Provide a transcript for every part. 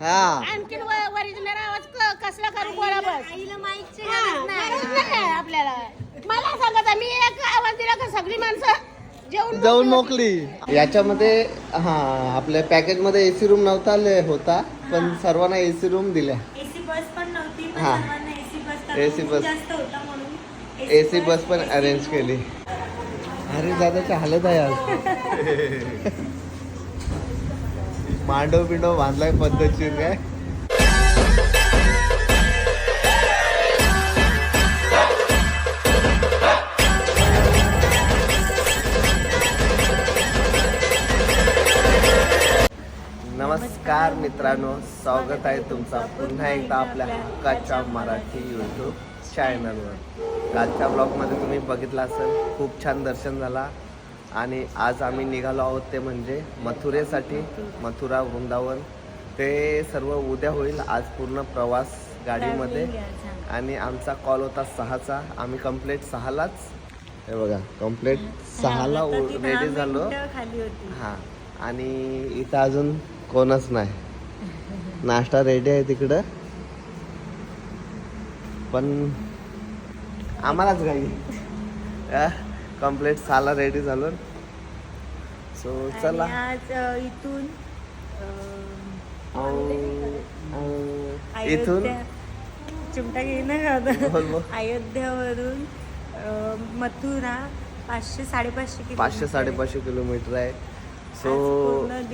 हा. आणखीन ओरिजिनल आवाज क- कसला करू कोणा बस गरज नाही. आपल्याला. मला सांगत मी एक आवाज दिला का सगळी माणसं जाऊन मोकली. याच्यामध्ये हा आपल्या पॅकेजमध्ये एसी रूम नव्हता ले- होता पण सर्वांना एसी रूम दिल्या. एसी बस पण नव्हती पण हा. सर्वांना एसी बस AC बस. जास्त होता म्हणून. एसी बस पण अरेंज केली. अरे दादाची हालत आहे आज. मांडव बिंडव बांधलाय पद्धतशीर काय? नमस्कार मित्रांनो स्वागत आहे तुमचा पुन्हा एकदा आपल्या हक्काच्या मराठी यूट्यूब चॅनलवर कालच्या ब्लॉगमध्ये तुम्ही बघितलं असेल खूप छान दर्शन झाला. आणि आज आम्ही निघालो आहोत ते म्हणजे मथुरेसाठी मथुरा वृंदावन. ते सर्व उद्या होईल आज पूर्ण प्रवास गाडीमध्ये. आणि आमचा कॉल होता सहाचा. आम्ही कंप्लेट सहालाच हे बघा कंप्लेट सहाला रेडी झालो. हां आणि इथं अजून कोणच नाही. नाश्ता रेडी आहे तिकडं. पण आम्हालाच घाई. कंप्लीट साला रेडी झालो. सो चला. आज इथून इथून? चिमटा घेईन. अयोध्यावरून मथुरा पाचशे साडेपाचशे पाचशे. साडेपाचशे किलोमीटर आहे. सो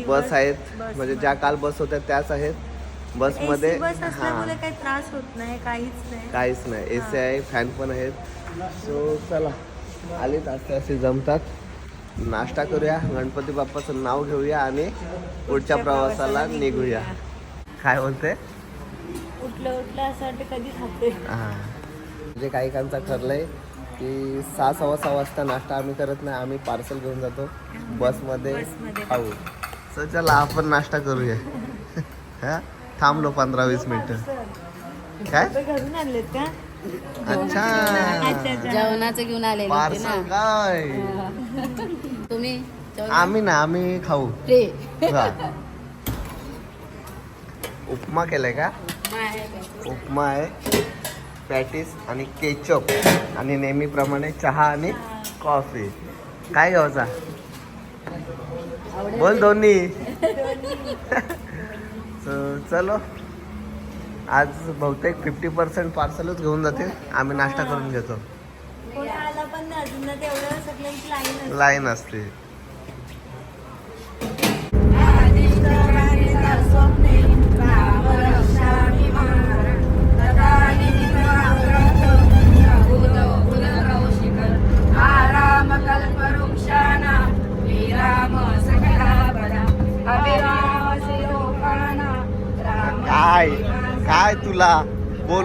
बस आहेत. म्हणजे ज्या काल बस होत्या त्याच आहेत. बस हां. काही त्रास होत नाही काहीच नाही. काहीच नाही. ए सी आहे फॅन पण आहेत. सो चला. आलीत असे असे जमतात. नाश्ता करूया गणपती बाप्पाचं नाव घेऊया आणि पुढच्या प्रवासाला निघूया. काय बोलते? उठलं उठलं असं वाटतं कधी खाते. हां. म्हणजे काही काहींचं ठरलंय की सहा सव्वा सहा वाजता नाश्ता आम्ही करत नाही आम्ही पार्सल घेऊन जातो. बसमध्ये. खाऊ सो चला आपण नाश्ता करूया. हा? थांबलो पंधरा वीस मिनिटं. काय? घरून आणलेत का? अच्छा. जेवणाचं घेऊन होते पार्सल ना. काय? तुम्ही आम्ही ना आम्ही खाऊ. रे. उपमा केलाय का? उपमा आहे. पॅटीस आणि केचप. आणि नेहमीप्रमाणे चहा आणि कॉफी. काय घ्यायचा बोल दोन्ही. चलो. आज बहुतेक फिफ्टी पर्सेंट पार्सलच घेऊन जातील. आम्ही नाश्ता करून घेतो. लाईन असते.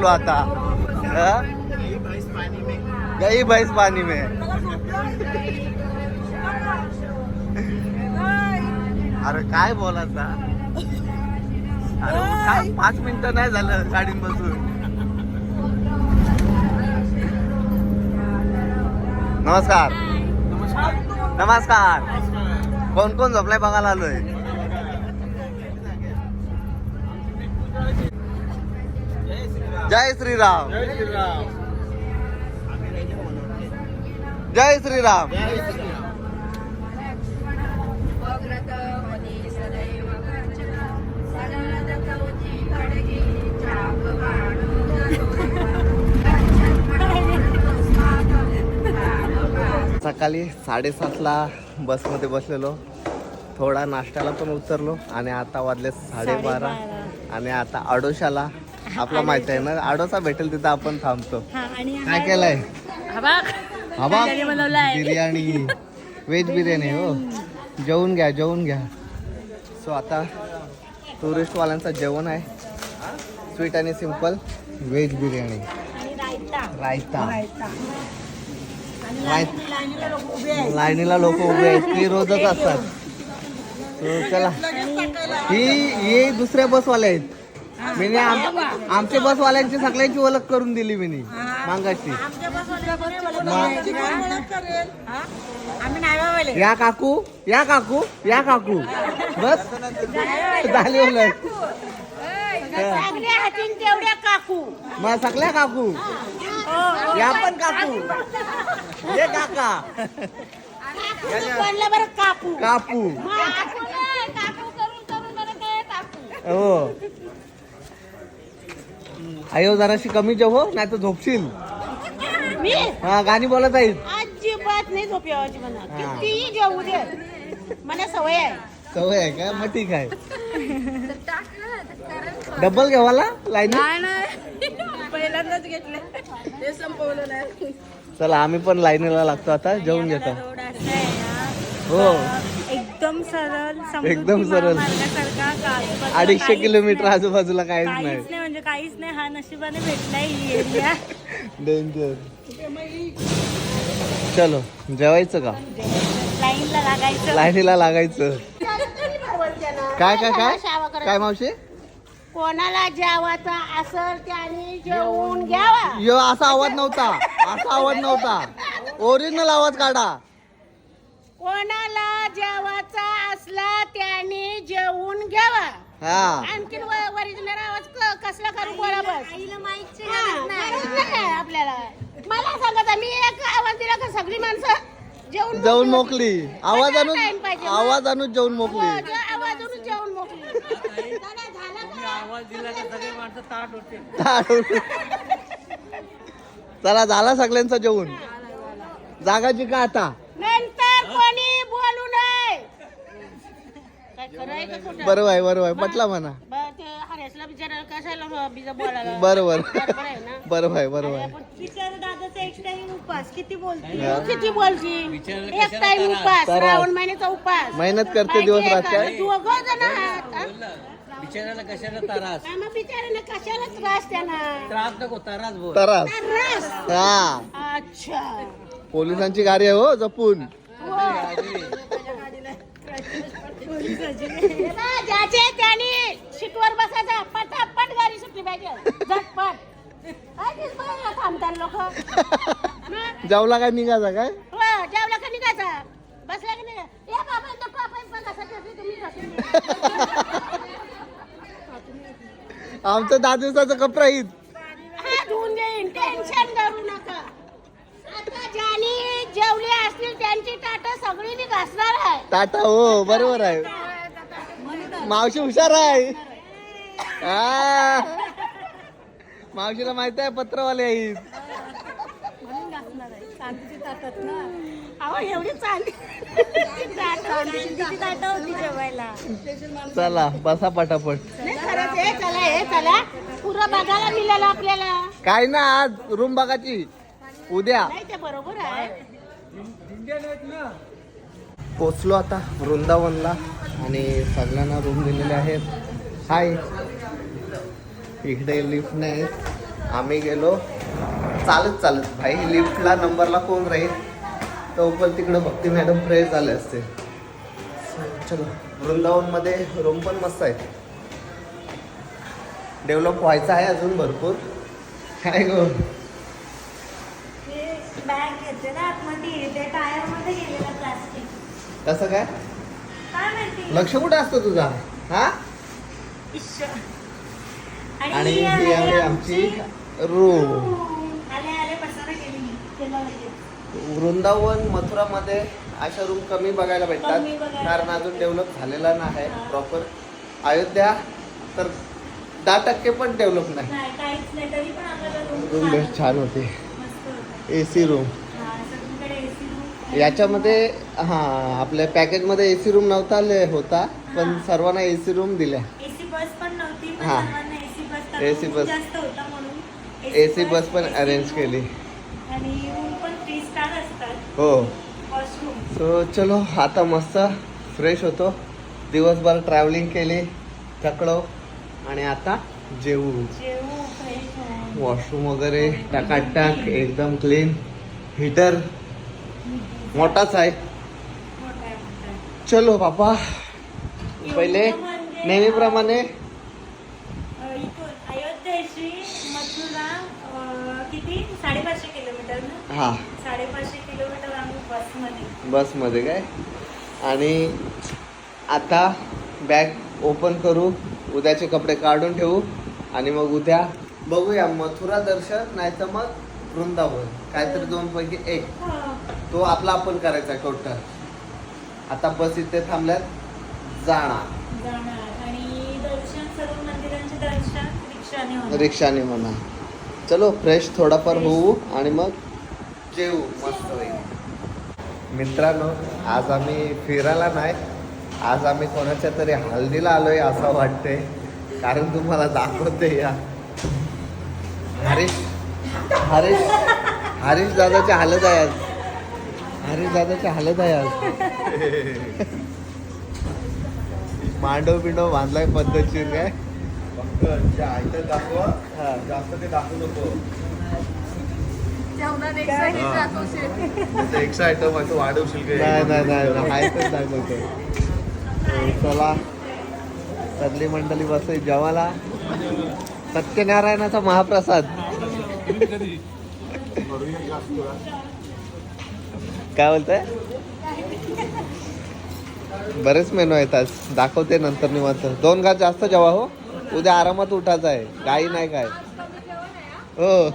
बोलो आता. हं? गई भैंस पाणी में. अरे काय बोलायचा अरे काय पाच मिनिटं नाही झालं गाडीत बसून. नमस्कार. नमस्कार. कोण कोण झोपलाय बघायला आलोय? जय श्रीराम। जय श्रीराम। सकाळी साडेसातला बसमध्ये बसलेलो. थोडा नाश्त्याला पण उतरलो आणि आता वाजले साडेबारा. आणि आता आडोशाला आपला माहिती आहे ना आडोसा भेटेल तिथं आपण थांबतो. हा काय केलंय? हवा बिर्याणी व्हेज बिर्याणी हो. जेवून घ्या जेवून घ्या. सो आता टुरिस्टवाल्यांचं जेवण आहे. स्वीट आणि सिंपल व्हेज बिर्याणी. रायता. लाईनीला लोक उभे आहेत. ती रोजच असतात. चला. ही हे दुसऱ्या बसवाले आहेत. मी आमच्या बसवाल्यांची सगळ्यांची ओळख करून दिली मी मांगाची आम्ही नाही बाबाले या काकू या काकू या काकू. बस. झाली ओळख. काकू. मग सगळ्या काकू. या पण काकू. हे काका. बरं काकू. कापू काकू. नाही, काकू करून करून बरं ते काकू. हो. आयो जराशी कमी जेव हो नाही तर झोपशील. मी? हा गाणी बोलत आहेत. अजिबात नाही झोप यावाची मला हा. कितीही जेवू दे. मला सवय आहे. सवय आहे का? मग ठीक आहे. डबल घेवाला लाईन? पहिल्यांदाच घेतले. ते संपवलं नाही. चला आम्ही पण लाईनीला लागतो आता. जेवून घेतो. रोड असा आहे ना. हो. एकदम सरळ समृद्धी एकदम सरळ. महामार्गासारखा आजूबाजूला अडीचशे काहीच किलोमीटर नाही. आजूबाजूला काहीच काहीच नाही. नाही म्हणजे काहीच नाही हा नशिबाने भेटलाय ही एरिया डेंजर चलो जेवायचं का? लाईनला लागायचं. लाईनीला लागायचं. काय काय काय. काय मावशी? कोणाला जेवायचा असल त्याने जेवून घ्यावा. यो असा आवाज नव्हता. असा आवाज नव्हता. ओरिजिनल आवाज काढा. कोणाला जेवायचा असला त्याने जेवून घ्यावा. हा. आणखीन ओरिजिनल आवाज कसला करू आहे आपल्याला. मला सांगत मी एक आवाज दिला का सगळी माणसं? जेवून जेवण मोकळी मोकली. आवाज आणून. आवाज आणून जेवण. हो, मोकली. जे आवाजवरून जेवण का? चला झाला सगळ्यांचा जेवण. जागाची का आता. नंतर कोणी बोलू नये? बरोबर आहे बरोबर आहे पटला म्हणा. कशाला बिजा बोलायला बरोबर. बरोबर आहे ना? बरोबर आहे बरोबर आहे. बिचारा दादाचा एक टाइम उपास. किती बोलते? तू किती बोलशील एक टाइम उपास. श्रावण महिन्याचा उपास. मेहनत करते दिवस रात्र का? दोघं जण आहात हा? बिचारायला कशाला तारास? मग बिचाऱ्यानं कशाला त्रास त्यांना? त्रास नको तारास बोल. तरास. त्रास? हा. अच्छा. पोलिसांची गाडी आहे हो जपून. हो. ज्याचे त्याने. सीटवर बसायचा. पटापट गाडी सुटली पाहिजे. झटपट. काय तेच बघायला थांबतात लोक. जेवला काय निघाचा काय? हो जेवला का निघायचा? बसला की नाही ए बाबा इथं पापा पण कसा तुम्ही कसं आमचं दहा दिवसाचं कपडा हात धुवून घेईन. टेन्शन करू नका. आता ज्यांनी जेवले असतील त्यांची ताट सगळी घासणार आहे. टाटा हो बरोबर आहे. मावशी हुशार आहे. मावशीला माहीत आहे पत्रवाले आहेत. अहो एवढी चांदी. किती ताटं होती जेवायला. चला बसा पटापट. नाही खरंच हे चला हे चला. पुरं बघायला मिळालं आपल्याला. काय ना आज? रूम बघाची उद्या. नाही ते बरोबर आहे. पोचलो आता वृंदावनला आणि सगळ्यांना रूम दिलेले आहेत. हाय. इकडे लिफ्ट नाही आम्ही गेलो. चालत चालत. भाई लिफ्टला नंबरला कोण राहील? तो पण तिकडं भक्ती मॅडम फ्रेश झाले असते. चलो. वृंदावनमध्ये रूम पण मस्त आहे. डेव्हलप व्हायचं आहे अजून भरपूर. काय गो? कसं काय? लक्ष कुठे असतं तुझा? हा. आणि ही आहे आमची रूम. वृंदावन मथुरामध्ये अशा रूम कमी बघायला भेटतात. कारण अजून डेव्हलप झालेला नाही प्रॉपर अयोध्या तर दहा टक्के पण डेव्हलप नाही. रूम छान बेस्ट छान होती. A C room. याच्यामध्ये हां आपल्या पॅकेजमध्ये ए सी रूम नव्हता होता. पण सर्वांना ए सी रूम दिल्या AC बस पण नव्हती पण हा. सर्वांना AC बस. ए सी बस पण अरेंज केली. आणि रूम पण थ्री स्टार असतात. हो. वॉशरूम सो चलो आता मस्त फ्रेश होतो. दिवसभर ट्रॅव्हलिंग केली थकलो. आणि आता जेवू. वॉशरूम वगैरे टाकाटाक एकदम क्लीन हीटर मोठाच आहे. चलो बापा पहिले नेहमीप्रमाणे अ, इथून अयोध्येशी मथुरा अ, किती साडेपाचशे किलोमीटर ना हा. साडेपाचशे किलोमीटर आम्ही बसमध्ये. बसमध्ये काय? आणि आता बॅग ओपन करू उद्याचे कपडे काढून ठेवू आणि मग उद्या बघूया मथुरा दर्शन नाही तर मग वृंदावन काहीतरी दोन पैकी एक. तो आपला आपण करायचा टोटल आता बस इथे थांबल्यात जाणार. होणार. रिक्षाने म्हणा चलो फ्रेश थोडाफार होऊ आणि मग जेऊ मस्त मित्रांनो आज आम्ही फिरायला नाही आज आम्ही कोणाच्या तरी हल्दीला आलोय असं वाटते कारण तुम्हाला दाखवते या. हरीश हरीश हरीश दादाची हालत आहे आज. हरीश दादाची हालत आहे आज. मांडव बिंडव बांधलाय पद्धतशीर काय? हा. एक्स्ट्रा आयटम आहे तो वाढवशील नाही नाही नाही नाही, आहे तेच दाखवतो चला. सगळी मंडळी बसली जेवाला सत्यनारायणाचा महाप्रसाद. काय बोलताय? बरेच मेनू आहेत आज. दाखवते नंतर निवांत. दोन घास जास्त जेवा हो. उद्या आरामात उठायचं आहे. काही नाही काय. हो.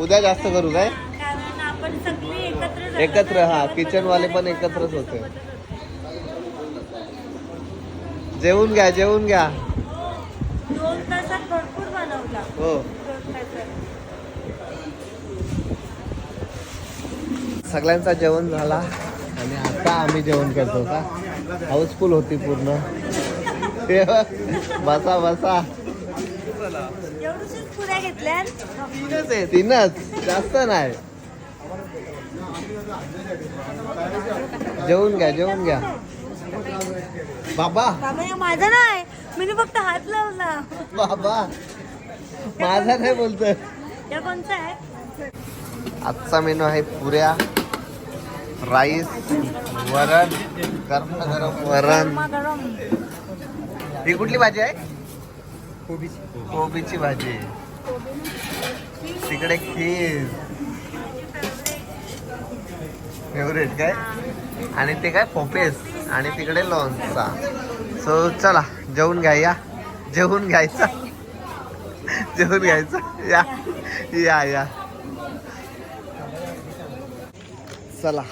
उद्या जास्त करू काय? कारण आपण सगळी एकत्र जातो. एकत्र ना, हा किचन वाले पण एकत्रच होते. जेवून घ्या जेवून घ्या. दोन तासात भरपूर बनवला. हो. दोन तासात सगळ्यांचा जेवण झाला आणि आता आम्ही जेवण करतो का? हाऊसफुल होती पूर्ण. हे बघ, बसा बसा. एवढ्याच पुऱ्या घेतल्या? तीनच आहे तीनच. जास्त नाही. जेवून घ्या जेवून घ्या. बाबा. बाबा हे माझा नाही. मी फक्त हात लावला. बाबा. माझा नाही या आहे? आजचा मेनू आहे पुऱ्या राईस वरण गरम गरम वरण. ही कुठली भाजी आहे? कोबीची. भाजी. तिकडे खीर. फेवरेट काय? आणि ते काय? पोपेस आणि तिकडे लोणचा. सो चला जेवून घ्या या. जेवून घ्यायचं. जेवून घ्यायचं. या. या या. चला.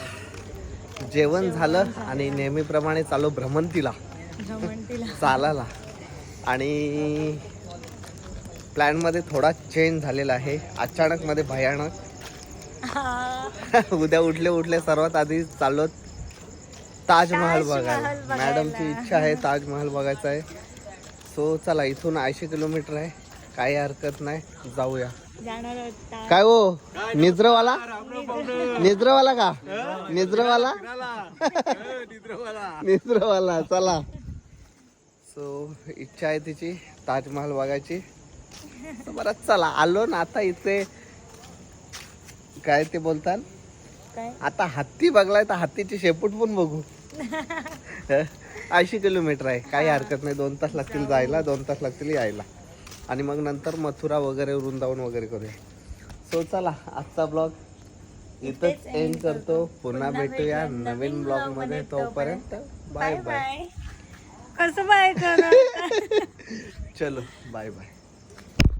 जेवण झालं आणि नेहमीप्रमाणे चालू भ्रमंतीला. चालायला. आणि प्लॅनमध्ये थोडा चेंज झालेला आहे. अचानकमध्ये भयानक. उद्या उठले उठले सर्वात आधी चाललो ताजमहल बघायला. मॅडमची इच्छा आहे ताजमहल बघायचा आहे. सो चला इथून ऐंशी किलोमीटर आहे. काही हरकत नाही. जाऊया. काय हो? निद्रवाला? निद्रवाला का? निद्रवाला. निद्रवाला चला. सो इच्छा आहे तिची ताजमहल बघायची. बरं चला आलो ना आता इथे. काय ते बोलतात काय? आता हत्ती बघलाय तर हत्तीची शेपूट पण बघू. ऐंशी किलोमीटर आहे. काही हरकत नाही. दोन तास लागतील जायला दोन तास लागतील यायला. आणि मग नंतर मथुरा वगैरे वृंदावन वगैरे करूया. सो चला आजचा ब्लॉग इथंच एंड करतो. पुन्हा भेटूया नवीन ब्लॉगमध्ये तोपर्यंत. बाय बाय कसं बाय चलो बाय बाय